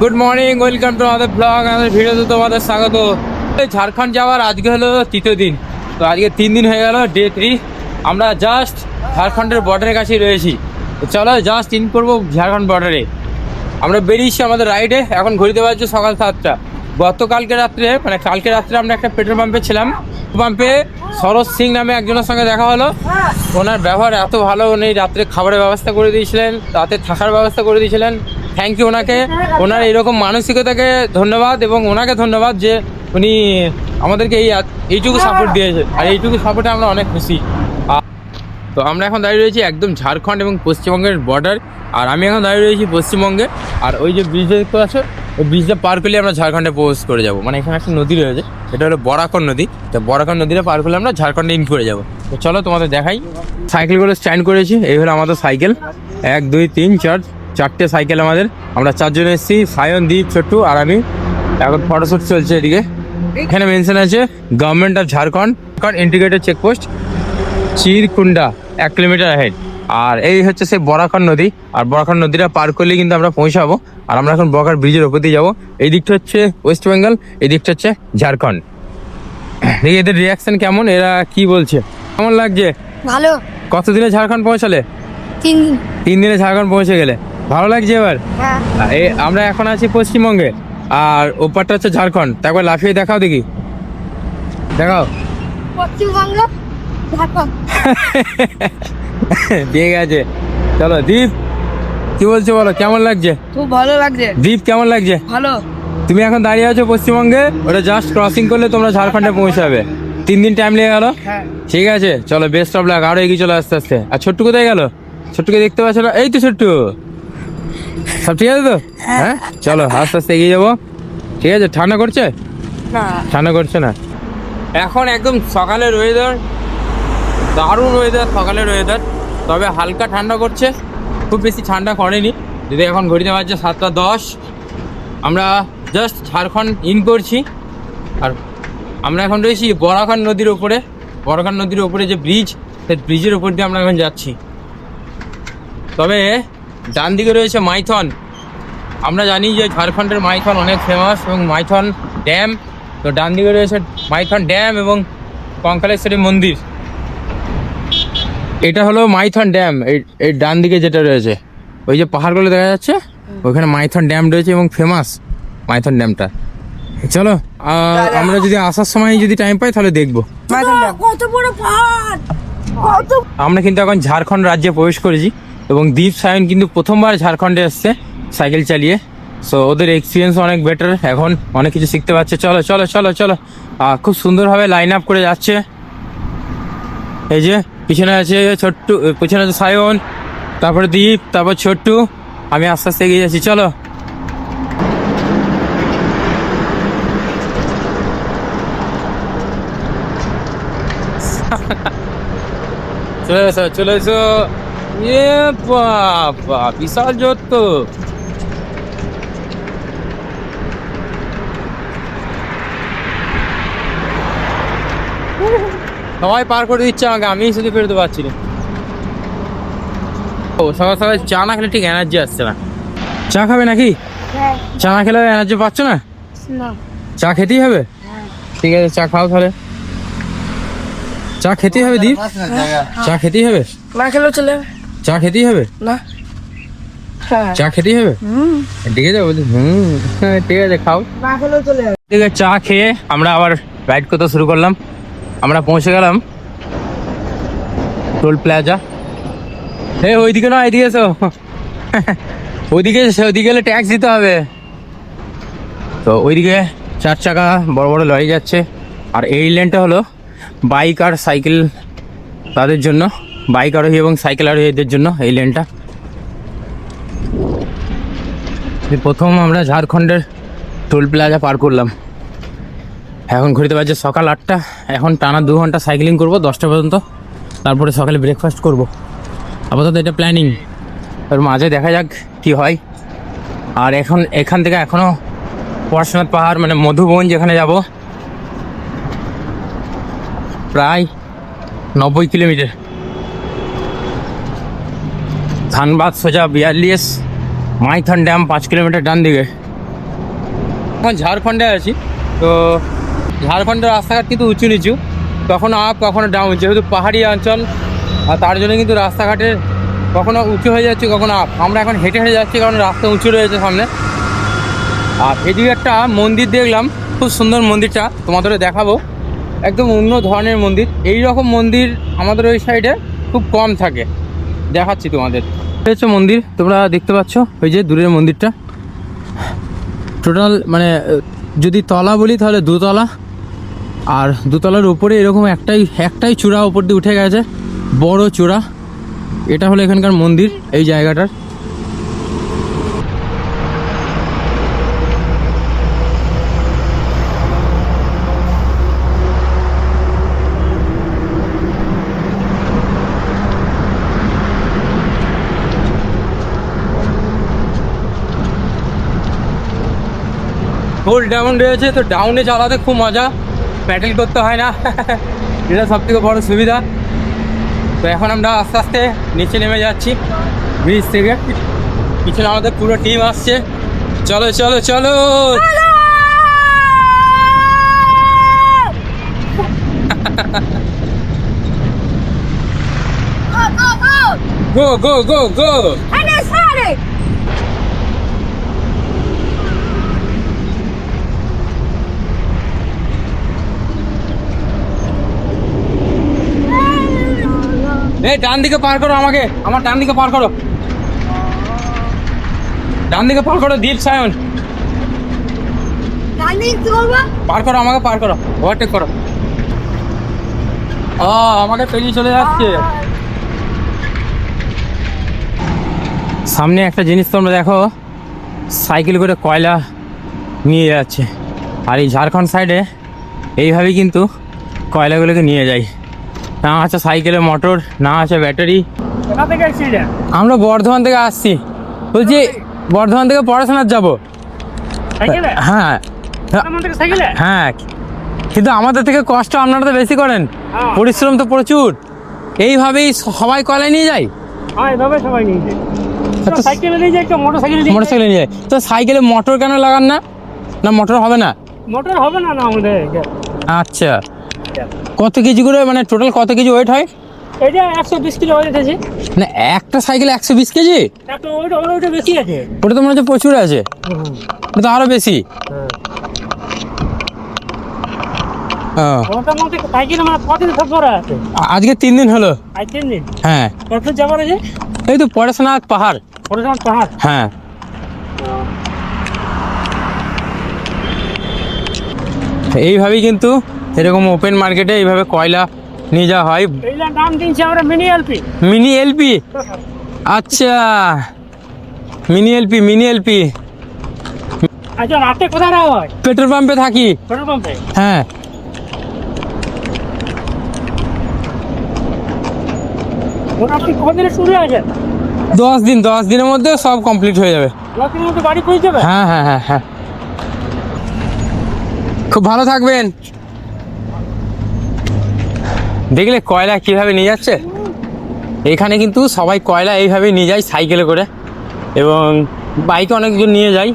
Good morning welcome to আমাদের blog আমাদের ভিডিওতে তোমাদের স্বাগত। ঝাড়খণ্ড যাওয়ার আজকে হলো তৃতীয় দিন। তো আজকে তিন দিন হয়ে গেল ডে থ্রি আমরা জাস্ট ঝাড়খণ্ডের বর্ডারের কাছেই রয়েছি। তো চলো জাস্ট ইন করব ঝাড়খণ্ড বর্ডারে আমরা বেরিয়েছি আমাদের রাইডে এখন ঘড়িতে বাজছে সকাল সাতটা। গতকালকে রাত্রে মানে কালকে রাত্রে আমরা একটা পেট্রোল পাম্পে ছিলাম। পাম্পে সরোজ সিং নামে একজনের সঙ্গে দেখা হলো। ওনার ব্যবহার এত ভালো, উনি রাত্রে খাবারের ব্যবস্থা করে দিয়েছিলেন, রাতে থাকার ব্যবস্থা করে দিয়েছিলেন। থ্যাংক ইউ ওনাকে। ওনার এইরকম মানসিকতাকে ধন্যবাদ এবং ওনাকে ধন্যবাদ যে উনি আমাদেরকে এই এইটুকু সাপোর্ট দিয়েছে। আর এইটুকু সাপোর্টে আমরা অনেক খুশি। তো আমরা এখন দাঁড়িয়ে রয়েছি একদম ঝাড়খণ্ড এবং পশ্চিমবঙ্গের বর্ডার আর আমি এখন দাঁড়িয়ে রয়েছি পশ্চিমবঙ্গে। আর ওই যে ব্রিজটা দেখতে পাচ্ছ ওই ব্রিজটা পার করলে আমরা ঝাড়খণ্ডে প্রবেশ করে যাব। মানে এখানে একটা নদী রয়েছে এটা হলো বরাকর নদী। তো বরাকর নদীটা পার করলে আমরা ঝাড়খণ্ডে ইন করে যাব। তো চলো তোমাদের দেখাই। সাইকেলগুলো স্ট্যান্ড করেছি এই হলো আমাদের সাইকেল। এক দুই তিন চার। চারটে সাইকেল আমাদের। আমরা চারজন এসেছি সায়ন দ্বীপ ছোট্টু আর আমি। এখন ফটোশ্যুট চলছে এদিকে। এখানে মেনশন আছে government of Jharkhand integrated checkpost Chirkunda এক কিলোমিটার হেড আর এই হচ্ছে সেই বরাকর নদী। আর বরাকর নদীটা পার করলে কিন্তু আমরা পৌঁছাবো। আর আমরা এখন বরাকর ব্রিজের ওপর দিয়ে যাব। এই দিকটা হচ্ছে ওয়েস্ট বেঙ্গল এই দিকটা হচ্ছে ঝাড়খণ্ড দেখি এদের রিয়াকশন কেমন এরা কি বলছে? কেমন লাগছে? ভালো। কতদিনে ঝাড়খণ্ড পৌঁছালে? তিন দিন। তিন দিনে ঝাড়খণ্ড পৌঁছে গেলে। ভালো লাগছে এবার? হ্যাঁ। এ আমরা এখন আছি পশ্চিমবঙ্গে। আর ওপারটা হচ্ছে ঝাড়খণ্ড। তারপর লাফিয়ে দেখাও দেখি। দেখাও। পশ্চিমবঙ্গ ঝাড়খণ্ড। ঠিক আছে। চলো দীপ কি বলছো বলো কেমন লাগছে? খুব ভালো লাগছে। দীপ কেমন লাগছে? ভালো। তুমি এখন দাঁড়িয়ে আছো পশ্চিমবঙ্গে ওটা জাস্ট ক্রসিং করলে তোমরা ঝাড়খণ্ডে পৌঁছাবে। তিন দিন টাইম লেগে গেল। হ্যাঁ। ঠিক আছে চলো বেস্ট অফ লাক আরও এগিয়ে চলো আস্তে আস্তে। আর ছোট্টু কোথায় গেল? ছোট্টুকে দেখতে পাচ্ছ না? এই তো ছোট্টু। সব ঠিক আছে তো? হ্যাঁ। চলো আস্তে আস্তে এগিয়ে যাব। ঠিক আছে ঠান্ডা করছে? না। ঠান্ডা করছে না। এখন একদম সকালের ওয়েদার দারুণ ওয়েদার সকালের ওয়েদার তবে হালকা ঠান্ডা করছে খুব বেশি ঠান্ডা করেনি। যদি এখন ঘড়িতে বাজছে সাতটা দশ। আমরা জাস্ট ঝাড়খণ্ড ইন করছি। আর আমরা এখন রয়েছি বরাখান নদীর ওপরে বরাখান নদীর ওপরে যে ব্রিজ সেই ব্রিজের ওপর দিয়ে আমরা এখন যাচ্ছি। তবে ডান দিকে রয়েছে মাইথন। আমরা জানি যে ঝাড়খণ্ডের মাইথন অনেক ফেমাস এবং মাইথন ড্যাম তো ডান দিকে রয়েছে মাইথন ড্যাম এবং কঙ্কালেশ্বরী মন্দির। এটা হলো মাইথন ড্যাম এই ডান দিকে যেটা রয়েছে। ওই যে পাহাড়গুলো দেখা যাচ্ছে ওখানে মাইথন ড্যাম রয়েছে এবং ফেমাস মাইথন ড্যামটা চলো আমরা যদি আসার সময় যদি টাইম পাই তাহলে দেখব। আমরা কিন্তু এখন ঝাড়খণ্ড রাজ্যে প্রবেশ করেছি। এবং দীপ সায়ন কিন্তু প্রথমবার ঝাড়খণ্ডে এসছে সাইকেল চালিয়ে। সো ওদের এক্সপিরিয়েন্স অনেক বেটার এখন অনেক কিছু শিখতে পারছে। চলো চলো চলো চলো। খুব সুন্দরভাবে লাইন আপ করে যাচ্ছে। এই যে, পিছনে আছে ছোট্টু পিছনে আছে সায়ন, তারপরে দীপ তারপর ছোট্টু। আমি আস্তে আস্তে এগিয়ে যাচ্ছি। চলো। চলে এসো চলে এসো। এ বাবা বিশাল জোর তো। সবাই পার করে দিচ্ছে আমাকে আমি শুধু ফেরতে পারছি না। ও সকাল সকাল চা না খেলে ঠিক এনার্জি আসছে না। চা খাবে নাকি? হ্যাঁ। চা না খেলে এনার্জি পাচ্ছ না? চা খেতেই হবে? ঠিক আছে চা খাও তাহলে। চা খেতেই হবে দীপ। চা খেতেই হবে? না খেলেও চলে। চা খেতেই হবে? না। হ্যাঁ। চা খেতেই হবে? হুম। ঠিক আছে বলছি হুম ঠিক আছে খাও। ঠিক আছে চা খেয়ে আমরা আবার রাইড করতে শুরু করলাম। আমরা পৌঁছে গেলাম টোল প্লাজা। হে ওইদিকে না এদিকে এসো। ওইদিকে ওইদিকে গেলে ট্যাক্স দিতে হবে। তো ওইদিকে চার চাকা বড় বড় লরি যাচ্ছে। আর এই লেনটা হলো বাইক আর সাইকেল তাদের জন্য। বাইক আরোহী এবং সাইকেল আরোহীদের জন্য এই লেনটা। প্রথম আমরা ঝাড়খণ্ডের টোল প্লাজা পার করলাম। এখন ঘুরতে পারছে সকাল আটটা। এখন টানা দু ঘণ্টা সাইকেলিং করব, দশটা পর্যন্ত। তারপরে সকালে ব্রেকফাস্ট করব। আপাতত এটা প্ল্যানিং এর মাঝে দেখা যাক কি হয়। আর এখন, এখান থেকে এখনও পড়াশোনার পাহাড় মানে মধুবন যেখানে যাব, প্রায় নব্বই কিলোমিটার। ধানবাদ সোজা বিয়াল্লিশ মাইথন ড্যাম পাঁচ কিলোমিটার ডান দিকে। এখন ঝাড়খণ্ডে আছি, তো ঝাড়খণ্ডের রাস্তাঘাট কিন্তু উঁচু নিচু, কখনো আপ, কখনো ডাউন। যেহেতু পাহাড়ি অঞ্চল, আর তার জন্য কিন্তু রাস্তাঘাটের কখনো উঁচু হয়ে যাচ্ছে, কখনো আপ। আমরা এখন হেঁটে হেঁটে যাচ্ছি, কারণ রাস্তা উঁচু রয়েছে সামনে। আর এদিকে একটা মন্দির দেখলাম, খুব সুন্দর মন্দিরটা তোমাদের দেখাবো। একদম অন্য ধরনের মন্দির। এই রকম মন্দির আমাদের ওই সাইডে খুব কম থাকে। দেখাচ্ছি তোমাদের। হচ্ছে মন্দির, তোমরা দেখতে পাচ্ছ, ওই যে দূরের মন্দিরটা। টোটাল মানে যদি তলা বলি তাহলে দুতলা, আর দুতলার উপরে এরকম একটাই একটাই চূড়া উপর দিয়ে উঠে গেছে, বড় চূড়া। এটা হলো এখানকার মন্দির, এই জায়গাটার। ফুল ডাউন রয়েছে তো ডাউনে চালাতে খুব মজা। প্যাডেল করতে হয় না। এটা সব থেকে বড় সুবিধা। তো এখন আমরা আস্তে আস্তে নিচে নেমে যাচ্ছি ব্রিজ থেকে। পিছনে আমাদের পুরো টিম আসছে। চলো চলো চলো! গো গো গো গো এই ডান দিকে পার করো আমাকে। আমার ডান দিকে পার করো। ডান দিকে পার করো দীপ সায়ন। পার করো আমাকে পার করো ওভারটেক করো। ও আমাকে পেরিয়ে চলে যাচ্ছে। সামনে একটা জিনিস তোমরা দেখো সাইকেল করে কয়লা নিয়ে যাচ্ছে। আর এই ঝাড়খণ্ড সাইডে এইভাবেই কিন্তু কয়লাগুলোকে নিয়ে যায়। না আছে সাইকেলে মোটর না আছে ব্যাটারি। আমরা বর্ধমান থেকে আসছি। বলছি বর্ধমান থেকে পড়াশোনার যাব। হ্যাঁ। সাইকেলে? হ্যাঁ। কিন্তু আমাদের থেকে কষ্ট আপনারা তো বেশি করেন। হ্যাঁ। পরিশ্রম তো প্রচুর। এইভাবেই সবাই কলে নিয়ে যায়। হ্যাঁ সবাই নিয়ে যায়। তো- সাইকেলে মোটর কেন লাগান না? না মোটর হবে না? মোটর হবে না না আমাদের। আচ্ছা। কত কেজি করে মানে টোটাল কত কেজি ওয়েট হয়? এটা একশো বিশ কিলো হয়ে যেতেছে না একটা সাইকেলে একশো বিশ কেজি? একটা ওইটা ওটা বেশি আছে। ওটা তো মনে হচ্ছে প্রচুর আছে। ওটা তো আরও বেশি। হ্যাঁ। সাইকেল মানে আছে? আজকে তিন দিন হলো। হ্যাঁ। আছে এই তো পড়াশোনা পাহাড়। যেমন পাহাড়? হ্যাঁ। এইভাবেই কিন্তু এরকম ওপেন মার্কেটে এইভাবে কয়লা নিয়ে যাওয়া হয়। নাম দিয়েছি আমরা মিনি এলপি মিনি এলপি আচ্ছা। মিনি এলপি মিনি এলপি আচ্ছা রাতে কোথায় রাখা হয়? পেট্রোল পাম্পে থাকি। পেট্রোল পাম্পে হ্যাঁ। আপনি কদিনে শুরু আছেন দশ দিন দশ দিনের মধ্যে সব কমপ্লিট হয়ে যাবে। দশ দিনের মধ্যে বাড়ি পৌঁছে যাবে? হ্যাঁ হ্যাঁ হ্যাঁ হ্যাঁ। খুব ভালো থাকবেন। দেখলে কয়লা কীভাবে নিয়ে যাচ্ছে? এখানে কিন্তু সবাই কয়লা এইভাবেই নিয়ে যায় সাইকেলে করে। এবং বাইকে অনেকজন নিয়ে যায়।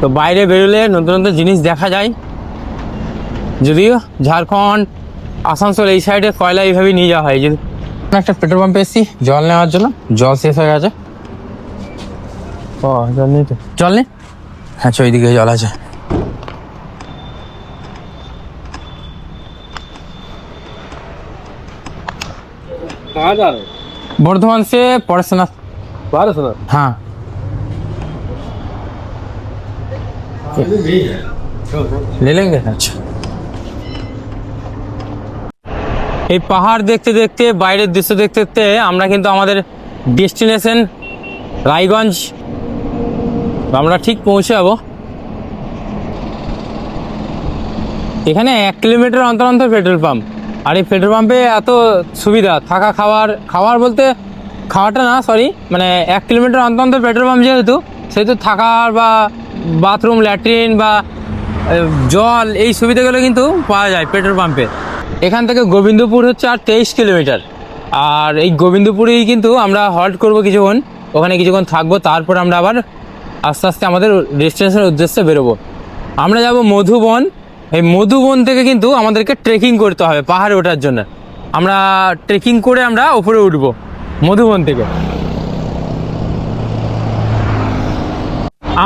তো বাইরে বেরোলে নতুন নতুন জিনিস দেখা যায়। যদিও ঝাড়খণ্ড আসানসোল এই সাইডে কয়লা এইভাবেই নিয়ে যাওয়া হয়। যদি একটা পেট্রোল পাম্পে এসেছি জল নেওয়ার জন্য। জল শেষ হয়ে গেছে। ও জল নেই তো? জল নেই? হ্যাঁ আচ্ছা ওইদিকে জল আছে। कहाँ जा रहे बर्धमान से पड़ाशोना बारह सौ हाँ ले लेंगे अच्छा এই পাহাড় দেখতে দেখতে বাইরের দৃশ্য দেখতে দেখতে আমরা কিন্তু আমাদের ডেস্টিনেশন রায়গঞ্জ আমরা ঠিক পৌঁছে যাবো এখানে এক কিলোমিটার অন্তর অন্তর পেট্রোল পাম্প আর এই পেট্রোল পাম্পে এত সুবিধা, থাকা, খাওয়ার খাওয়ার বলতে খাওয়াটা না সরি মানে এক কিলোমিটার অন্তর অন্তর পেট্রোল পাম্প যেহেতু, সেহেতু থাকার বা বাথরুম, ল্যাট্রিন বা জল, এই সুবিধাগুলো কিন্তু পাওয়া যায় পেট্রোল পাম্পে। এখান থেকে গোবিন্দপুর হচ্ছে আর তেইশ কিলোমিটার। আর এই গোবিন্দপুরেই কিন্তু আমরা হল্ট করব কিছুক্ষণ, ওখানে কিছুক্ষণ থাকব, তারপর আমরা আবার আস্তে আস্তে আমাদের ডেস্টিনেশনের উদ্দেশ্যে বেরোবো। আমরা যাব মধুবন এই মধুবন থেকে কিন্তু আমাদেরকে ট্রেকিং করতে হবে পাহাড়ে ওঠার জন্য। আমরা ট্রেকিং করে আমরা উপরে উঠবো, মধুবন থেকে।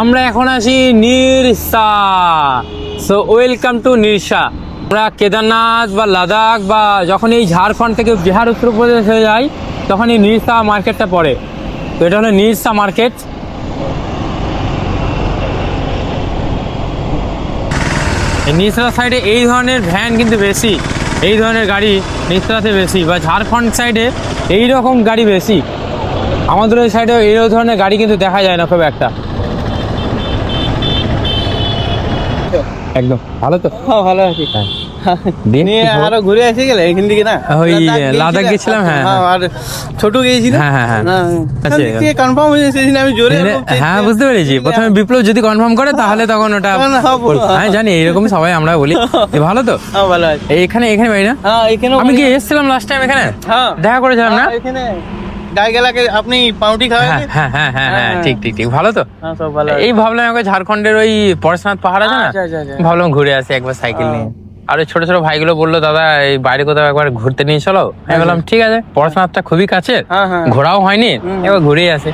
আমরা এখন আসি Nirsa. So welcome to Nirsa. আমরা কেদারনাথ বা লাদাখ বা যখন এই ঝাড়খণ্ড থেকে বিহার উত্তরপ্রদেশ হয়ে যাই তখন এই নিরসা মার্কেটটা পড়ে। তো এটা হলো নিরসা মার্কেট। নিচতলা সাইডে এই ধরনের ভ্যান কিন্তু বেশি। এই ধরনের গাড়ি নিচতলাতে বেশি বা ঝাড়খণ্ড সাইডে এই রকম গাড়ি বেশি। আমাদের ওই সাইডে এই ধরনের গাড়ি কিন্তু দেখা যায় না খুব একটা। একদম। ভালো তো? হ্যাঁ ভালো আছি। দিন নিয়ে আরও ঘুরে আসি গেলে এখান থেকে না? ওই লাদাখ গেছিলাম, হ্যাঁ, হ্যাঁ। আর ছোট গিয়েছিল। হ্যাঁ, হ্যাঁ, হ্যাঁ। আচ্ছা। কনফার্ম হয়েছে সেদিন আমি জোরে হ্যাঁ বুঝতে পেরেছি। প্রথমে বিপ্লব যদি কনফার্ম করে তাহলে তখন ওটা হ্যাঁ জানি এরকম সবাই আমরা বলি। ভালো তো? হ্যাঁ ভালো আছি। এইখানে এখানে বাড়ি না? হ্যাঁ আমি কি এসেছিলাম লাস্ট টাইম এখানে? হ্যাঁ। দেখা করেছিলাম না? এখানে। গায়ে গেলাকে আপনি পাউটি খাওয়াই হ্যাঁ হ্যাঁ হ্যাঁ হ্যাঁ হ্যাঁ হ্যাঁ। ঠিক ঠিক ঠিক। ভালো তো? হ্যাঁ। এই ভাবলাম ঝাড়খণ্ডের ওই পরশনাথ পাহাড় আছে না? আচ্ছা, আচ্ছা। ভাবলাম ঘুরে আসি একবার সাইকেল নিয়ে। আর ওই ছোট ছোট ভাইগুলো বলল দাদা এই বাইরে কোথাও একবার ঘুরতে নিয়ে চলো। আমি বললাম ঠিক আছে পরশনাথটা খুবই কাছে হ্যাঁ, হ্যাঁ। ঘোরাও হয়নি এবার ঘুরেই আসে।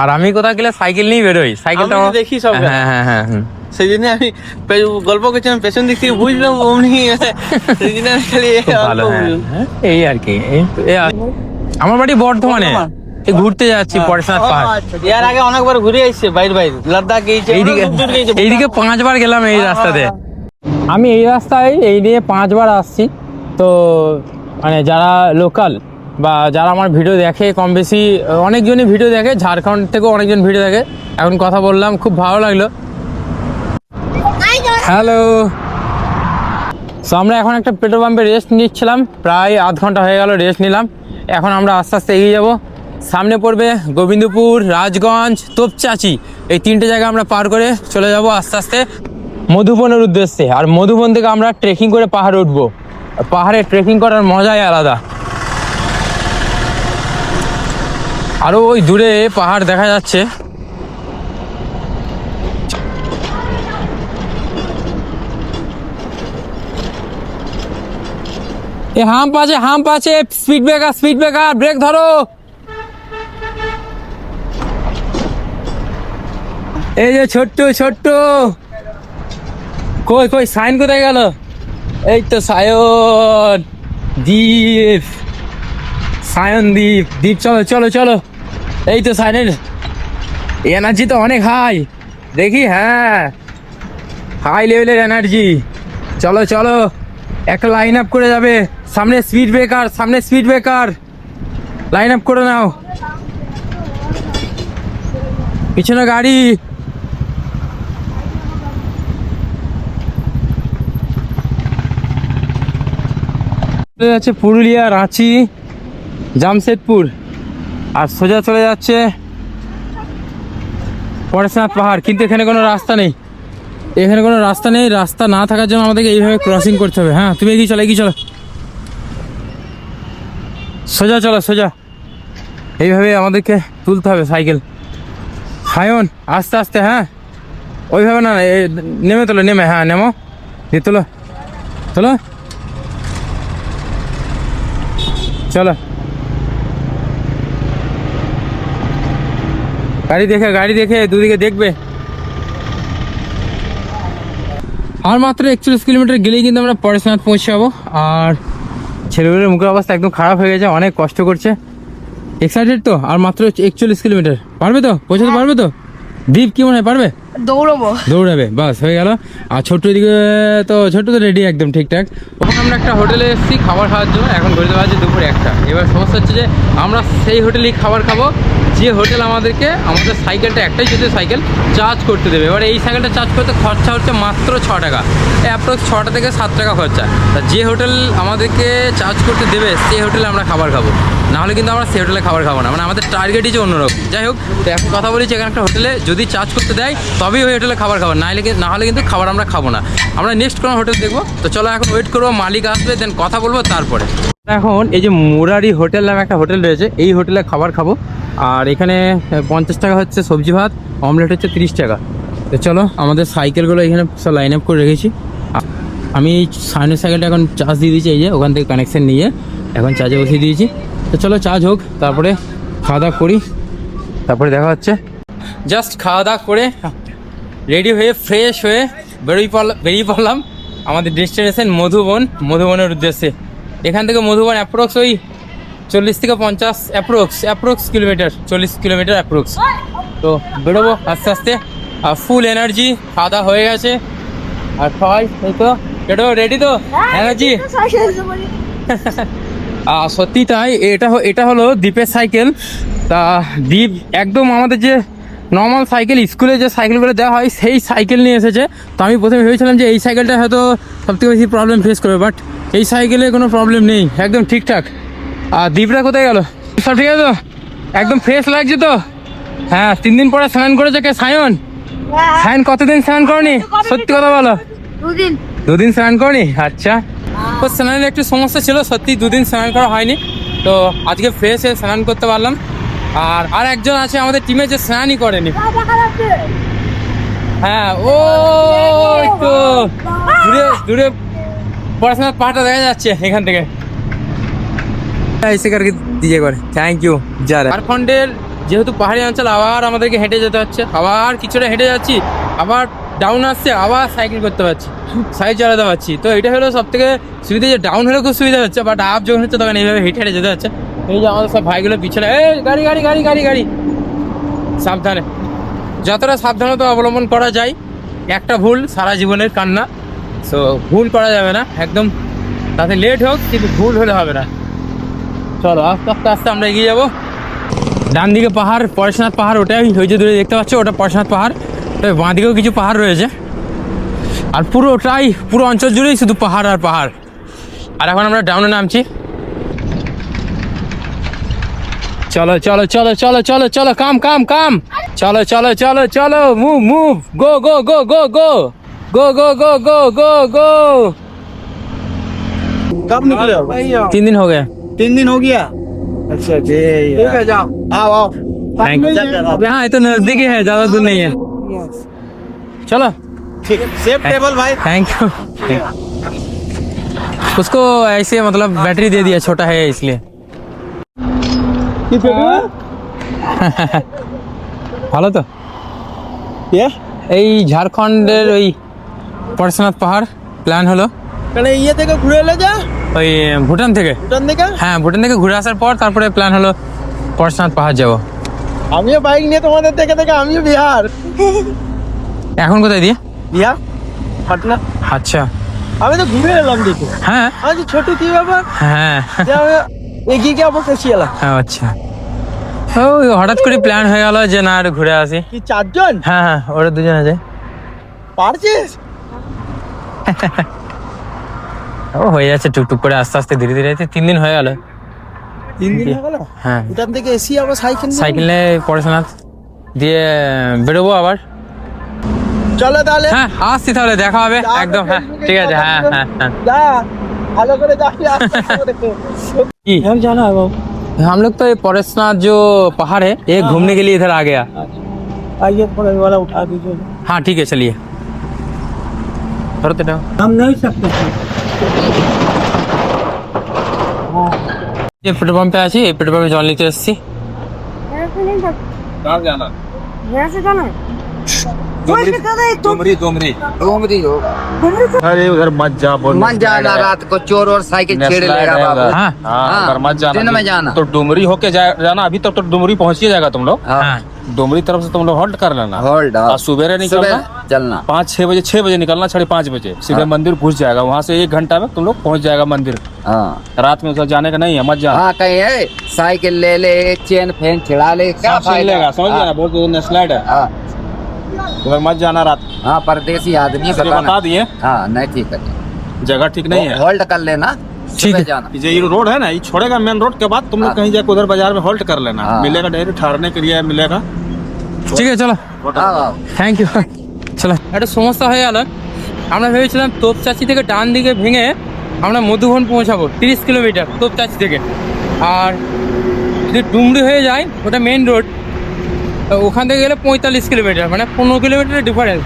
আর আমি কোথাও গেলে সাইকেল নিয়ে বেরোই। সাইকেলটা দেখি সব হ্যাঁ হ্যাঁ হ্যাঁ জন্য আমি গল্প করছিলাম পেছন দিক থেকে বুঝলাম অমনি। জন্য আমি খালি হ্যাঁ এই আর কি আমার বাড়ি বর্ধমানে। এই ঘুরতে যাচ্ছি পরশনাথ পাহাড়। এর আগে অনেকবার ঘুরে আসছে বাইরে বাইরে। লাদাখ এইদিকে। এইদিকে পাঁচবার গেলাম এই রাস্তাতে। আমি এই রাস্তায় এই দিয়ে পাঁচবার আসছি। তো মানে যারা লোকাল বা যারা আমার ভিডিও দেখে কম বেশি, অনেকজনই ভিডিও দেখে, ঝাড়খণ্ড থেকেও অনেকজন ভিডিও দেখে। এখন কথা বললাম, খুব ভালো লাগল। হ্যালো সো আমরা এখন একটা পেট্রোল পাম্পে রেস্ট নিচ্ছিলাম। প্রায় আধ ঘণ্টা হয়ে গেল রেস্ট নিলাম। এখন আমরা আস্তে আস্তে এগিয়ে যাব। সামনে পড়বে গোবিন্দপুর, রাজগঞ্জ, তোপচাচি। এই তিনটে জায়গা আমরা পার করে চলে যাব আস্তে আস্তে। মধুবনের উদ্দেশ্যে। আর মধুবন থেকে আমরা ট্রেকিং করে পাহাড়ে উঠবো। পাহাড়ে ট্রেকিং করার মজাই আলাদা। আরও ওই দূরে পাহাড় দেখা যাচ্ছে। এ হাম্প আছে হাম্প আছে। Speed breaker speed breaker brake ধরো। এই যে ছোট্ট ছোট্ট। কই কই সাইন কোথায় গেল? এই তো সায়ন। দীপ। সায়ন দ্বীপ দীপ, চলো চলো চলো। এই তো সায়নের এনার্জি তো অনেক হাই দেখি হ্যাঁ। হাই লেভেলের এনার্জি চলো চলো। একটা লাইন আপ করে যাবে। সামনে স্পিড ব্রেকার সামনে স্পিড ব্রেকার লাইন আপ করে নাও। পিছনে গাড়ি। চলে যাচ্ছে পুরুলিয়া, রাঁচি, জামশেদপুর। আর সোজা চলে যাচ্ছে পরেশনাথ পাহাড়। কিন্তু এখানে কোনো রাস্তা নেই। এখানে কোনো রাস্তা নেই। রাস্তা না থাকার জন্য আমাদেরকে এইভাবে ক্রসিং করতে হবে। হ্যাঁ তুমি এগিয়ে চলো এগিয়ে চলো। সোজা চলো, সোজা। এইভাবে আমাদেরকে তুলতে হবে সাইকেল। হায়ন, আস্তে আস্তে হ্যাঁ। ওইভাবে না নেমে তোলো, নেমে হ্যাঁ নেমো। দিয়ে তোলো তোলো। চলো। গাড়ি দেখে গাড়ি দেখে, দুদিকে দেখবে। আর মাত্র একচল্লিশ কিলোমিটার গেলেই কিন্তু আমরা পরেশনাথ পৌঁছে যাব আর ছেলেগুলোর মুখের অবস্থা একদম খারাপ হয়ে গেছে, অনেক কষ্ট করছে। এক্সাইটেড তো? আর মাত্র একচল্লিশ কিলোমিটার। পারবে তো? পৌঁছাতে পারবে তো? দীপ কি মনে হয় পারবে? দৌড়বো। দৌড়াবে বাস হয়ে গেল। আর ছোট্ট দিকে তো ছোট্ট তো রেডি একদম ঠিকঠাক। ওখানে আমরা একটা হোটেলে এসেছি খাবার খাওয়ার জন্য। এখন ঘুরতে পারছি দুপুরে একটা। এবার সমস্যা হচ্ছে যে আমরা সেই হোটেলেই খাবার খাব। যে হোটেল আমাদেরকে, আমাদের সাইকেলটা একটাই যদি সাইকেল চার্জ করতে দেবে। এবার এই সাইকেলটা চার্জ করতে খরচা হচ্ছে মাত্র ছ টাকা। অ্যাপ্রক্স ছটা থেকে সাত টাকা খরচা। তা যে হোটেল আমাদেরকে চার্জ করতে দেবে, সেই হোটেলে আমরা খাবার খাব। নাহলে কিন্তু আমরা সেই হোটেলে খাবার খাব না। মানে আমাদের টার্গেটই যে অন্যরকম। যাই হোক, তো এখন কথা বলেছি এখানে একটা হোটেলে যদি চার্জ করতে দেয়, তবেই ওই হোটেলে খাবার খাব। নাহলে নাহলে কিন্তু খাবার আমরা খাব না। আমরা নেক্সট কোনো হোটেল দেখব। তো চলো এখন ওয়েট করব, মালিক আসবে দেন কথা বলব তারপরে। এখন এই যে মুরারি হোটেল নামে একটা হোটেল রয়েছে, এই হোটেলে খাবার খাব। আর এখানে পঞ্চাশ টাকা হচ্ছে সবজি ভাত অমলেট হচ্ছে তিরিশ টাকা। তো চলো, আমাদের সাইকেলগুলো এখানে সব লাইন আপ করে রেখেছি। আমি সাইনের সাইকেলটা এখন চার্জ দিয়ে দিয়েছি, এই যে ওখান থেকে কানেকশান নিয়ে এখন চার্জে বসিয়ে দিয়েছি। তো চলো চার্জ হোক, তারপরে খাওয়া দাওয়া করি। তারপরে দেখা হচ্ছে। জাস্ট খাওয়া দাওয়া করে রেডি হয়ে ফ্রেশ হয়ে বেরিয়ে পড়লাম বেরিয়ে পড়লাম আমাদের ডেস্টিনেশন মধুবন, মধুবনের উদ্দেশ্যে। এখান থেকে মধুবন অ্যাপ্রক্স ওই চল্লিশ থেকে পঞ্চাশ অ্যাপ্রক্স অ্যাপ্রোক্স কিলোমিটার চল্লিশ কিলোমিটার অ্যাপ্রক্স তো বেরোবো আস্তে আস্তে। আর ফুল এনার্জি খাওয়া হয়ে গেছে। আর সবাই এই তো বেরো রেডি তো? এনার্জি আহ, সত্যি তাই এটা এটা হলো দ্বীপের সাইকেল তা দ্বীপ একদম আমাদের যে নর্মাল সাইকেল স্কুলে যে সাইকেলগুলো দেওয়া হয় সেই সাইকেল নিয়ে এসেছে। তো আমি প্রথমে ভেবেছিলাম যে এই সাইকেলটা হয়তো সবথেকে বেশি প্রবলেম ফেস করবে বাট এই সাইকেলে কোনো প্রবলেম নেই একদম ঠিকঠাক। আর দ্বীপটা কোথায় গেল? সব ঠিক আছে তো? একদম ফ্রেশ লাগছে তো? হ্যাঁ তিন দিন পরে স্নান করেছে কে? সায়ন? সায়ন কতদিন স্নান করনি? সত্যি কথা বলো। দুদিন। দুদিন স্নান করনি? আচ্ছা। তো স্নানের একটু সমস্যা ছিল সত্যি দুদিন স্নান করা হয়নি। তো আজকে ফ্রেশ হয়ে স্নান করতে পারলাম। আর আর একজন আছে আমাদের টিমে যে স্নানই করেনি। হ্যাঁ ও তো দূরে দূরে পড়াশোনার পাহাড়টা দেখা যাচ্ছে এখান থেকে। এসে কারকে দিয়ে করে। থ্যাংক ইউ যারা ঝাড়খণ্ডের যেহেতু পাহাড়ি অঞ্চল, আবার আমাদেরকে হেঁটে যেতে হচ্ছে। আবার কিছুটা হেঁটে যাচ্ছি, আবার ডাউন আসছে, আবার সাইকেল করতে পারছি। সাইকেল চালাতে পারছি। তো এটা হলো সব থেকে সুবিধা, যে ডাউন হলে খুব সুবিধা হচ্ছে বাট আপ যখন হচ্ছে, তখন এইভাবে হেঁটে হেঁটে যেতে হচ্ছে। এই যে আমাদের সব ভাইগুলো পিছনে, এই গাড়ি গাড়ি গাড়ি গাড়ি গাড়ি। সাবধানে। যতটা সাবধানতা অবলম্বন করা যায়, একটা ভুল সারা জীবনের কান্না। সো ভুল করা যাবে না, একদম তাতে লেট হোক, কিন্তু ভুল হলে হবে না। চলো আস্তে আস্তে আস্তে আমরা এগিয়ে যাব ডান দিকে পাহাড় পরেশনাথ পাহাড় ওটাই ওই যে দূরে দেখতে পাচ্ছ ওটা পরেশনাথ পাহাড় তবে বাঁ দিকেও কিছু পাহাড় রয়েছে আর পুরোটাই পুরো অঞ্চল জুড়েই শুধু পাহাড় আর পাহাড় আর এখন আমরা ডাউনে নামছি চলো চলো চলো চলো চলো চলো কাম কাম কাম চলো চলো চলো চলো মুভ মুভ গো গো গো গো গো গো গো গো গো গো গো কব তিন দিন হো গয়া तीन दिन हो गया अच्छा ठीक है जाओ आओ आओ थैंक यू हाँ ये तो नजदीक ही है ज्यादा दूर नहीं है चलो ठीक सेफ टेबल भाई थैंक यू उसको ऐसे मतलब बैटरी दे दिया छोटा है इसलिए ভালো তো ये এই ঝাড়খণ্ডের ওই পরশনাথ পাহাড় প্ল্যান হলো তাহলে ইয়ে থেকে ঘুরে এলে যা? ওই ভুটান থেকে? ভুটান থেকে? হ্যাঁ ভুটান থেকে ঘুরে আসার পর তারপরে প্ল্যান হলো পরশনাথ পাহাড় যাব। আমিও বাইক নিয়ে তোমাদের দেখে দেখে আমিও বিহার। এখন কোথায় দিয়ে? বিহার? পাটনা। আচ্ছা। আমি তো ঘুরে এলাম দেখে। হ্যাঁ। আমি তো ছোট কি ব্যাপার? হ্যাঁ। এগিয়ে গিয়ে আবার ফেসি এলাম। হ্যাঁ, আচ্ছা। ওই হঠাৎ করে প্ল্যান হয়ে গেল যে না আর ঘুরে আসি। কি চারজন? হ্যাঁ হ্যাঁ ওরা দুজন আছে। পারছিস? ও হয়ে যাচ্ছে টুকটুক করে আস্তে আস্তে ধীরে ধীরে এই তিন দিন হয়ে গেল তিন দিন হয়ে গেল হ্যাঁ ভুটান থেকে এসি আবার সাইকেল নিয়ে সাইকেল নিয়ে পড়াশোনা দিয়ে বেরোবো আবার চলো তাহলে হ্যাঁ আসছি তাহলে দেখা হবে একদম হ্যাঁ ঠিক আছে হ্যাঁ হ্যাঁ হ্যাঁ যা ভালো করে যাবি আস্তে আস্তে করে। की हम जाना है बाबू हम लोग तो ये परेशनाथ जो पहाड़ है ये घूमने के लिए इधर आ गया आइए थोड़ा ये वाला उठा दीजिए हाँ ठीक है चलिए भरते जाओ हम नहीं सकते যে পেট্রোল পাম্পে আছি এই পেট্রোল পাম্পে জল নিতে এসেছি अरे उधर मत जा बोल मत जाना रात को चोर और साइकिल छेड़ लेगा बाबू हाँ हाँ हाँ, उधर मत जाना। दिन में जाना। तो डुमरी होके जाना अभी तक तो डुमरी पहुँच ही जाएगा तुम लोग। हाँ। डुमरी तरफ़ से तुम लोग होल्ड कर लेना। होल्ड और सुबेरे निकलना। चलना। पाँच छह बजे छह बजे निकलना साढ़े पाँच बजे। सीधे मंदिर घुस जाएगा। वहाँ से एक घंटा में तुम लोग पहुँच जाएगा मंदिर। हाँ। रात में उधर जाने का नहीं है मत जाना। हाँ कहीं है। साइकिल ले ले चेन फ़ैन छिड़ा ले क्या फ़ायदा? लेगा समझ हाँ, बहुत स्लाइड है। हाँ उधर मत जाना रात हाँ परदेसी आदमी इसलिए बताना बता दिए हाँ नहीं ठीक है जगह ठीक नहीं है होल्ड कर लेना ठीक सुबह है। जाना ये जो रोड है ना ये छोड़ेगा मेन रोड के बाद तुम लोग हाँ। कहीं जाकर उधर बाजार में होल्ड कर लेना हाँ। मिलेगा डायरेक्ट ठहरने के लिए मिलेगा ঠিক আছে চলো हाँ हाँ থ্যাংক ইউ চলো একটা সমস্যা হয়ে গেল আমরা ভেবেছিলাম তোপচাচি থেকে ডান দিকে ভেঙে আমরা মধুবন পৌঁছাবো তিরিশ কিলোমিটার তোপচাচি থেকে আর যদি ডুমরি হয়ে যায় ওটা মেন রোড ওখান থেকে গেলে পঁয়তাল্লিশ কিলোমিটার মানে পনেরো কিলোমিটারের ডিফারেন্স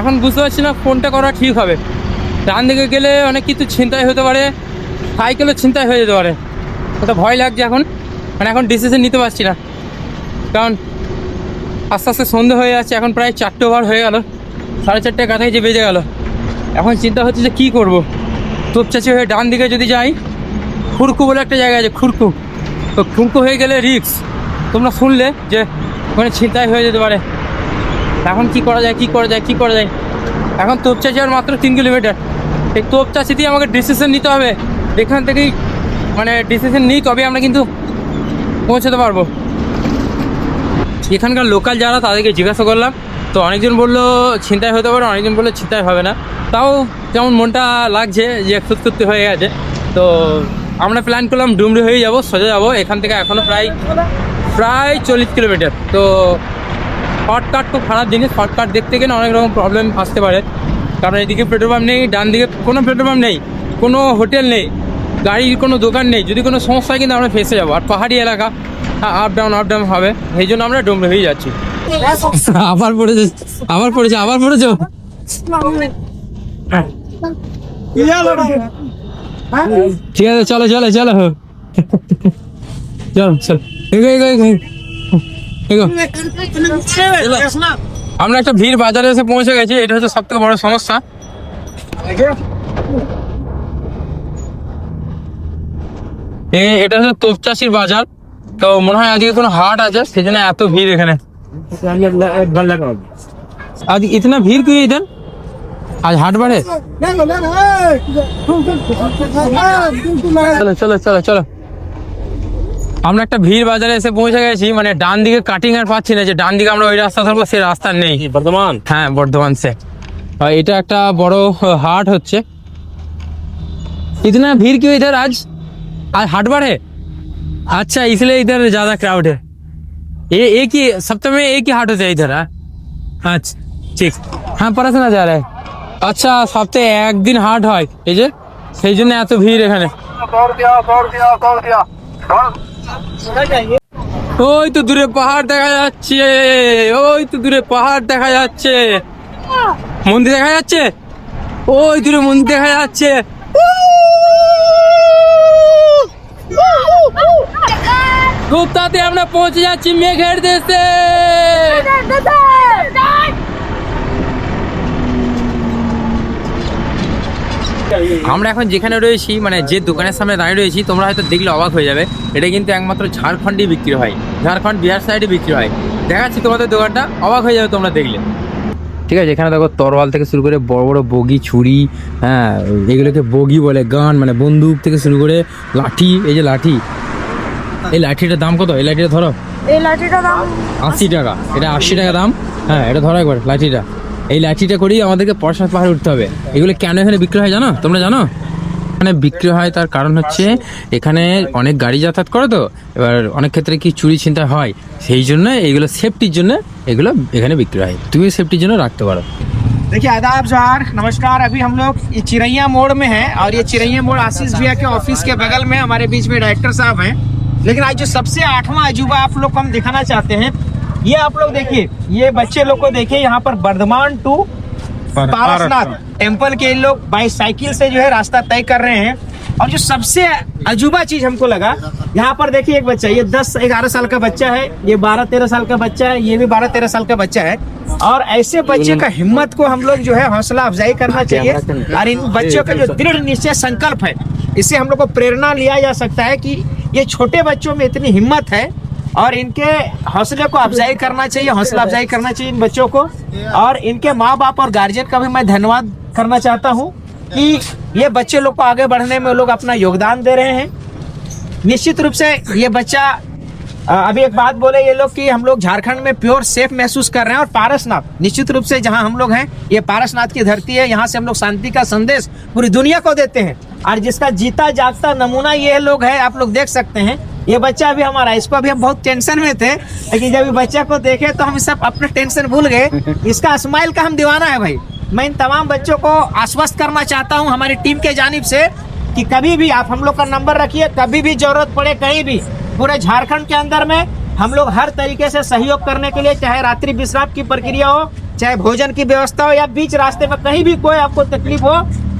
এখন বুঝতে পারছি না কোনটা করা ঠিক হবে। ডান দিকে গেলে অনেক কিছু ছিনতাই হতে পারে, সাইকেলও ছিনতাই হয়ে যেতে পারে। ওটা ভয় লাগছে এখন মানে এখন ডিসিশন নিতে পারছি না। কারণ আস্তে আস্তে সন্ধে হয়ে যাচ্ছে, এখন প্রায় চারটে ওভার হয়ে গেল, সাড়ে চারটে কাছাকাছি বেজে গেল। এখন চিন্তা হচ্ছে যে কী করব? তোপচাচি হয়ে ডান দিকে যদি যাই, খুরকু বলে একটা জায়গা আছে, খুরকু। তো খুরকু হয়ে গেলে রিক্স তোমরা শুনলে যে ওখানে ছিনতাই হয়ে যেতে পারে। এখন কি করা যায়, কি করা যায়, কি করা যায়? এখন তোপচাচি আর মাত্র তিন কিলোমিটার। এই তোপচাচিতেই আমাকে ডিসিশন নিতে হবে। এখান থেকেই মানে ডিসিশন নিই তবে আমরা কিন্তু পৌঁছাতে পারব। এখানকার লোকাল যারা, তাদেরকে জিজ্ঞাসা করলাম। তো অনেকজন বলল, ছিনতাই হতে পারে, অনেকজন বলল, ছিনতাই হবে না। তাও যেমন মনটা লাগছে যে সত্যি হয়ে গেছে। তো আমরা প্ল্যান করলাম, ডুমরি হয়ে যাব, সোজা যাব। এখান থেকে এখনও প্রায় প্রায় চল্লিশ কিলোমিটার। তো শর্টকাট খুব খারাপ জিনিস শর্টকাট দেখতে গেলে অনেক রকম প্রবলেম আসতে পারে। কারণ এদিকে পেট্রোল পাম্প নেই ডান দিকে কোনো পেট্রোল পাম্প নেই কোনো হোটেল নেই গাড়ির কোনো দোকান নেই। যদি কোনো সমস্যা হয় কিন্তু আমরা ফেসে যাব। আর পাহাড়ি এলাকা আপ ডাউন আপ ডাউন হবে। সেই জন্য আমরা ডুমরে হয়ে যাচ্ছি। আবার পড়েছে আবার পড়েছে আবার পড়েছো। ঠিক আছে চলো চলো চলো। চলো চলো। এগো এগো এগো এগো। আমরা একটা ভিড় বাজারে এসে পৌঁছে গেছি এটা হচ্ছে সব থেকে বড় সমস্যা। এটা হচ্ছে তোপচাষির বাজার। তো মনে হয় আজকে কোনো হাট আছে সেই জন্য এত ভিড় এখানে। আজ ইতনা ভিড় কি ইদান আজ হাট বাড়ে। চলো চলো চলো। আমরা একটা ভিড় বাজারে এসে পৌঁছে গেছি মানে ডান দিকে কাটিং আর পাচ্ছি না যে ডান দিকে আমরা ওই রাস্তা ধরবো সেই রাস্তা নেই बर्धमान হ্যাঁ বর্ধমান সে আর এটা একটা বড় হাট হচ্ছে इतना भीड़ क्यों इधर आज आज हाट बार है अच्छा इसलिए इधर ज्यादा क्राउड है ये एक ही सप्ताह में एक ही हाट होता है इधर हाँ? আচ্ছা ঠিক হ্যাঁ পড়াশোনা যা রে আচ্ছা সপ্তাহে একদিন হাট হয় এই যে সেই জন্য এত ভিড় এখানে ওই তো দূরে পাহাড় দেখা যাচ্ছে, ওই তো দূরে পাহাড় দেখা যাচ্ছে। মন্দির দেখা যাচ্ছে? ওই দূরে মন্দির দেখা যাচ্ছে। খুব আমরা পৌঁছে যাচ্ছি মেঘের দেশে। আমরা এখন যেখানে রয়েছি মানে যে দোকানের সামনে দাঁড়িয়ে রয়েছি তোমরা হয়তো দেখলে অবাক হয়ে যাবে এটা কিন্তু একমাত্র ঝাড়খণ্ডেই বিক্রি হয়। ঝাড়খণ্ড বিহার সাইডে বিক্রি হয়। দেখাচ্ছি তোমাদের দোকানটা অবাক হয়ে যাবে তোমরা দেখলে। ঠিক আছে এখানে দেখো তরোয়াল থেকে শুরু করে বড় বড় বগি ছুরি হ্যাঁ এগুলোকে বগি বলে গান মানে বন্দুক থেকে শুরু করে লাঠি এই যে লাঠি। এই লাঠিটার দাম কত? এই লাঠিটা ধরো। এই লাঠিটা দাম আশি টাকা। এটা আশি টাকা দাম? হ্যাঁ এটা ধরো একবার লাঠিটা। এই লাঠিটা করেই আমাদেরকে পড়াশোনা পাহাড়ে উঠতে হবে এগুলো কেন এখানে বিক্রি হয় জানো তোমরা জানো এখানে বিক্রি হয় তার কারণ হচ্ছে এখানে অনেক গাড়ি যাতায়াত করে তো এবার অনেক ক্ষেত্রে কি চুরি ছিনতা হয় সেই জন্য এগুলো সেফটির জন্য এগুলো এখানে বিক্রি হয় তুমি সেফটির জন্য রাখতে পারো देखिए आदाब जोहार नमस्कार अभी हम लोग ये चिरैया मोड़ में हैं और ये चिरैया मोड़ आशीष भैया के ऑफिस के बगल में हमारे बीच में डायरेक्टर साहब हैं लेकिन आज जो सबसे आठवां अजूबा आप लोग को हम दिखाना चाहते हैं ये आप लोग देखिए ये बच्चे लोग को देखिए यहाँ पर बर्धमान टू पारसनाथ टेंपल के इन लोग बाईसाइकिल से जो है रास्ता तय कर रहे हैं। और जो सबसे अजूबा चीज़ हमको लगा यहाँ पर देखिए एक बच्चा ये दस ग्यारह साल का बच्चा है ये बारह तेरह साल का बच्चा है ये भी बारह तेरह साल का बच्चा है। और ऐसे बच्चे का हिम्मत को हम लोग जो है हौसला अफजाई करना चाहिए। और इन बच्चों का जो दृढ़ निश्चय संकल्प है इससे हम लोग को प्रेरणा लिया जा सकता है कि ये छोटे बच्चों में इतनी हिम्मत है और इनके हौसले को अफजाई करना चाहिए, हौसला अफजाई करना चाहिए इन बच्चों को। और इनके माँ बाप और गार्जियन का भी मैं धन्यवाद करना चाहता हूँ कि ये बच्चे लोग को आगे बढ़ने में लोग अपना योगदान दे रहे हैं। निश्चित रूप से ये बच्चा अभी एक बात बोले ये लोग कि हम लोग झारखंड में प्योर सेफ़ महसूस कर रहे हैं और पारसनाथ, निश्चित रूप से जहाँ हम लोग हैं, ये पारसनाथ की धरती है, यहाँ से हम लोग शांति का संदेश पूरी दुनिया को देते हैं। और जिसका जीता जागता नमूना ये लोग है, आप लोग देख सकते हैं। ये बच्चा अभी हमारा इसको अभी हम बहुत टेंशन में थे लेकिन जब ये बच्चा को देखे तो हम सब अपना टेंशन भूल गए। इसका स्माइल का हम दीवाना है भाई। मैं इन तमाम बच्चों को आश्वस्त करना चाहता हूँ हमारी टीम के जानिब से कि कभी भी आप हम लोग का नंबर रखिए कभी भी ज़रूरत पड़े कहीं भी। पूरे झारखंड के अंदर में हम लोग हर तरीके से सहयोग करने के लिए चाहे रात्रि विश्राम की प्रक्रिया हो चाहे भोजन की व्यवस्था हो या बीच रास्ते में कहीं भी कोई आपको तकलीफ़ हो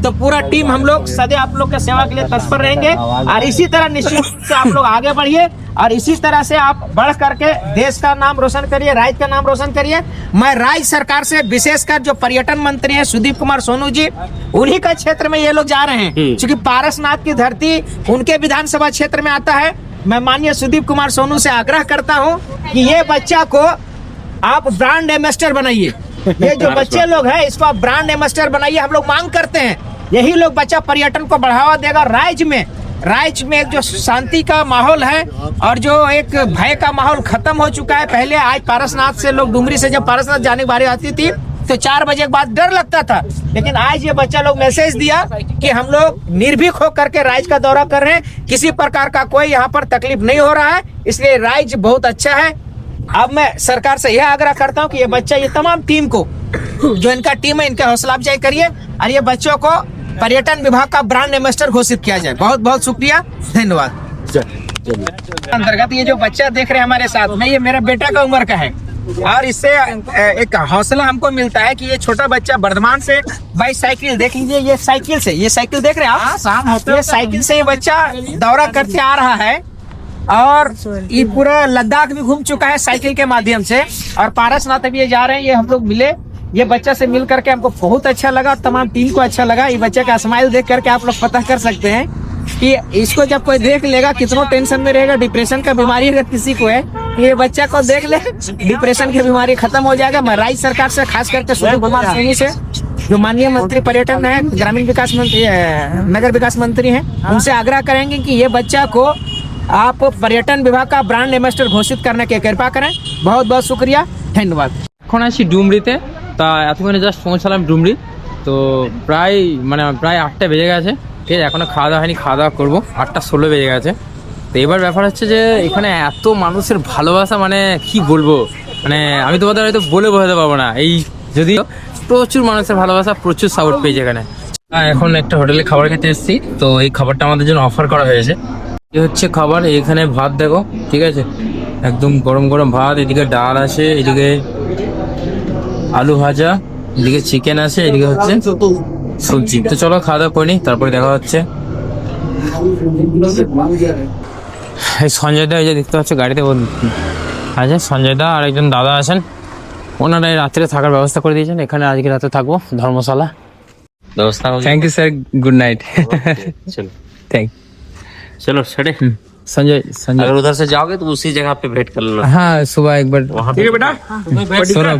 तो पूरा टीम हम लोग सदैव आप लोग के सेवा के लिए तत्पर रहेंगे। और इसी तरह निश्चित से आप लोग आगे बढ़िए। और इसी तरह से आप बढ़ करके देश का नाम रोशन करिए राज्य का नाम रोशन करिए। मैं राज्य सरकार से विशेषकर जो पर्यटन मंत्री हैं सुदीप कुमार सोनू जी उन्हीं का क्षेत्र में ये लोग जा रहे हैं। क्योंकि पारसनाथ की धरती उनके विधानसभा क्षेत्र में आता है। मैं माननीय सुदीप कुमार सोनू से आग्रह करता हूँ कि ये बच्चा को आप ब्रांड एम्बेसडर बनाइए। ये जो बच्चे लोग हैं इसको आप ब्रांड एम्बेसडर बनाइए। हम लोग मांग करते हैं यही लोग बच्चा पर्यटन को बढ़ावा देगा। राज्य में राज्य में एक जो शांति का माहौल है और जो एक भय का माहौल खत्म हो चुका है। पहले आज पारसनाथ से लोग, डुमरी से जब पारसनाथ जाने की बारी आती थी तो चार बजे के बाद डर लगता था। लेकिन आज ये बच्चा लोग मैसेज दिया कि हम लोग निर्भीक होकर के राज्य का दौरा कर रहे हैं। किसी प्रकार का कोई यहाँ पर तकलीफ़ नहीं हो रहा है, इसलिए राज्य बहुत अच्छा है। अब मैं सरकार से यह आग्रह करता हूँ कि ये बच्चा, ये तमाम टीम को, जो इनका टीम है, इनका हौसला अफजाई करिए और ये बच्चों को पर्यटन विभाग का ब्रांड एम्बेसडर घोषित किया जाए। बहुत बहुत शुक्रिया। धन्यवाद। अंतर्गत ये जो बच्चा देख रहे हैं हमारे साथ में ये मेरा बेटा का उम्र का है। और इससे एक हौसला हमको मिलता है कि ये छोटा बच्चा वर्धमान से बाई साइकिल देख लीजिए ये साइकिल से ये साइकिल देख रहे हैं आप? शाम होते ये साइकिल से ये बच्चा दौरा करते आ रहा है। और ये पूरा लद्दाख भी घूम चुका है साइकिल के माध्यम से। और पारसनाथ अभी ये जा रहे हैं ये हम लोग मिले। ये बच्चा से मिल करके हमको बहुत अच्छा लगा और तमाम टीम को अच्छा लगा। ये बच्चे का स्माइल देख करके आप लोग पता कर सकते हैं कि इसको जब कोई देख लेगा कितना टेंशन में रहेगा डिप्रेशन का बीमारी अगर किसी को है तो ये बच्चा को देख ले डिप्रेशन की बीमारी खत्म हो जाएगा। मैं राज्य सरकार से खास करके से जो माननीय मंत्री पर्यटन है ग्रामीण विकास मंत्री नगर विकास मंत्री है हाँ। उनसे आग्रह करेंगे की ये बच्चा को आप पर्यटन विभाग का ब्रांड एम्बेसडर घोषित करने की कृपा करें। बहुत बहुत शुक्रिया धन्यवाद। खोनाशी डूमरी তা এতক্ষণে জাস্ট পৌঁছালাম ডুমরি। তো প্রায় মানে প্রায় আটটা বেজে গেছে। ঠিক আছে এখনও খাওয়া দাওয়া হয়নি, খাওয়া দাওয়া করব। আটটা ষোলো বেজে গেছে। তো এবার ব্যাপার হচ্ছে যে, এখানে এত মানুষের ভালোবাসা মানে কি বলব? মানে আমি তোমাদের হয়তো বলে বোঝাতে পারব না। এই যদিও প্রচুর মানুষের ভালোবাসা, প্রচুর সাপোর্ট পেয়েছে এখানে। এখন একটা হোটেলে খাবার খেতে এসেছি। তো এই খাবারটা আমাদের জন্য অফার করা হয়েছে। এই হচ্ছে খাবার, এখানে ভাত দেখো, ঠিক আছে? একদম গরম গরম ভাত, এদিকে ডাল আছে, এদিকে আলু ভাজা এদিকে চিকেন আছে এদিকে হচ্ছে সবজি তো চলো খাওয়া দাওয়া করে নিই তারপরে দেখা হচ্ছে এই সঞ্জয় দা এই যে দেখতে পাচ্ছ গাড়িতে ও- আছে সঞ্জয় দা আর একজন দাদা আছেন ওনারা এই রাত্রে থাকার ব্যবস্থা করে দিয়েছেন এখানে আজকে রাতে থাকবো ধর্মশালা व्यवस्था हो thank you sir good night चलो থ্যাংক चलो छड़े संजय संजय अगर उधर से जाओगे तो उसी जगह पे भेंट कर लेना हाँ सुबह एक बार ठीक है बेटा सौरभ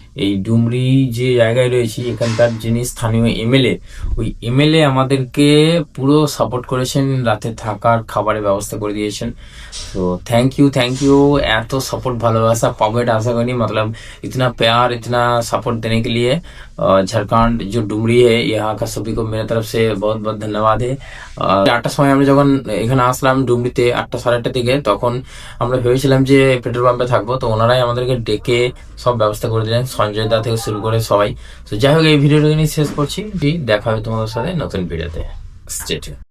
এই ডুমরি যে জায়গায় রয়েছি, এখানকার যিনি স্থানীয় এমএলএ, ওই এমএলএ আমাদেরকে পুরো সাপোর্ট করেছেন, রাতে থাকার খাবারের ব্যবস্থা করে দিয়েছেন। তো থ্যাংক ইউ থ্যাংক ইউ এত সাপোর্ট ভালোবাসা পাবো এটা আশা করিনি, মতলব ইতনা প্যার, ইতনা সাপোর্ট দেনে কে লিয়ে। झारखंड जो डुमरी है यहाँ का सभी को मेरे तरफ से बहुत बहुत धन्यवाद है আহ, আটটার সময় আমরা যখন এখানে আসলাম ডুমরিতে আটটা সাড়ে আটটা দিকে তখন আমরা ভেবেছিলাম যে পেট্রোল পাম্পে থাকবো তো ওনারাই আমাদেরকে ডেকে সব ব্যবস্থা করে দিলেন সঞ্জয় দা থেকে শুরু করে সবাই তো যাই হোক এই ভিডিওটা নিয়ে শেষ করছি দেখা হবে তোমাদের সাথে নতুন ভিডিওতে স্টেট